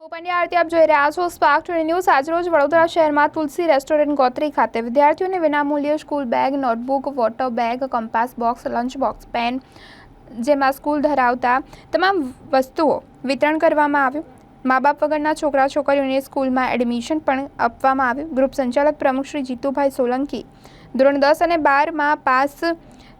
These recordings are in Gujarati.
આરતી આપ જોઈ રહ્યા છો. સ્પાર્ક ટુડે ન્યૂઝ આજરોજ વડોદરા શહેરમાં તુલસી રેસ્ટોરન્ટ ગોત્રી ખાતે વિદ્યાર્થીઓને વિનામૂલ્ય school bag, notebook, water bag, compass box, lunch box, pen જેમાં સ્કૂલ ધરાવતા તમામ વસ્તુઓ વિતરણ કરવામાં આવ્યું. મા બાપ વગરના છોકરા છોકરીઓને સ્કૂલમાં એડમિશન પણ આપવામાં આવ્યું. ગ્રુપ સંચાલક પ્રમુખ શ્રી જીતુભાઈ સોલંકી ધોરણ દસ અને બારમાં પાસ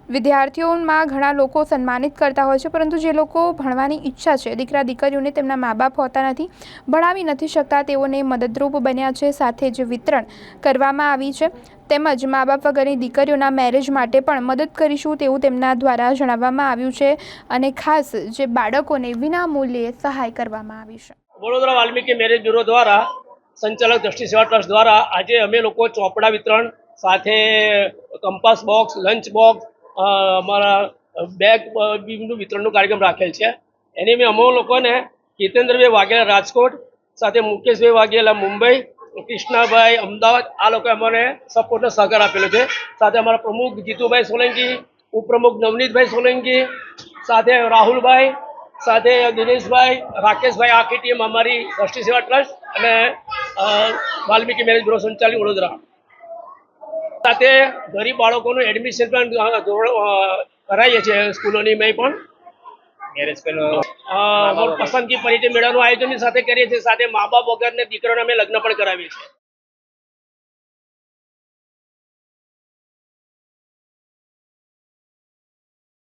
વિદ્યાર્થીઓમાં ઘણા લોકો સન્માનિત કરતા હોય છે, પરંતુ જે લોકો ભણવાની ઈચ્છા છે, દીકરા દીકરીઓને તેમના મા બાપ હોતા નથી, ભણાવી નથી શકતા, તેઓને મદદરૂપ બન્યા છે, સાથે જ વિતરણ કરવામાં આવી છે. તેમજ મા બાપ વગરની દીકરીઓના મેરેજ માટે પણ મદદ કરીશું તેવું તેમના દ્વારા જણાવવામાં આવ્યું છે અને ખાસ જે બાળકોને વિના મૂલ્યે સહાય કરવામાં આવી છે. વડોદરા વાલ્મીકી મેરેજ બ્યુરો દ્વારા સંચાલક દ્રષ્ટિ સેવા ટ્રસ્ટ દ્વારા આજે અમે લોકો ચોપડા વિતરણ સાથે કંપાસ બોક્સ, લંચ બોક્સ અમારા બેગ બીનું વિતરણનો કાર્યક્રમ રાખેલ છે. એની મેં અમો લોકોને જીતેન્દ્રભાઈ વાઘેલા રાજકોટ, સાથે મુકેશભાઈ વાઘેલા મુંબઈ, કૃષ્ણાભાઈ અમદાવાદ, આ લોકોએ અમને સપોર્ટનો સહકાર આપેલો છે. સાથે અમારા પ્રમુખ જીતુભાઈ સોલંકી, ઉપપ્રમુખ નવનીતભાઈ સોલંકી, સાથે રાહુલભાઈ, સાથે દિનેશભાઈ, રાકેશભાઈ, આખી ટીમ અમારી દ્રષ્ટિ સેવા ટ્રસ્ટ અને વાલ્મીકી મેરેજ બ્યુરો સંચાલિત વડોદરા. સાથે ગરીબ બાળકોનું એડમિશન પણ કરાવીએ છીએ સ્કૂલોની મેં પણ. પસંદગી પરિચય મેળવવાનું આયોજન સાથે કરીએ છીએ. સાથે મા બાપ વગરને દીકરાને અમે લગ્ન પણ કરાવીએ છીએ.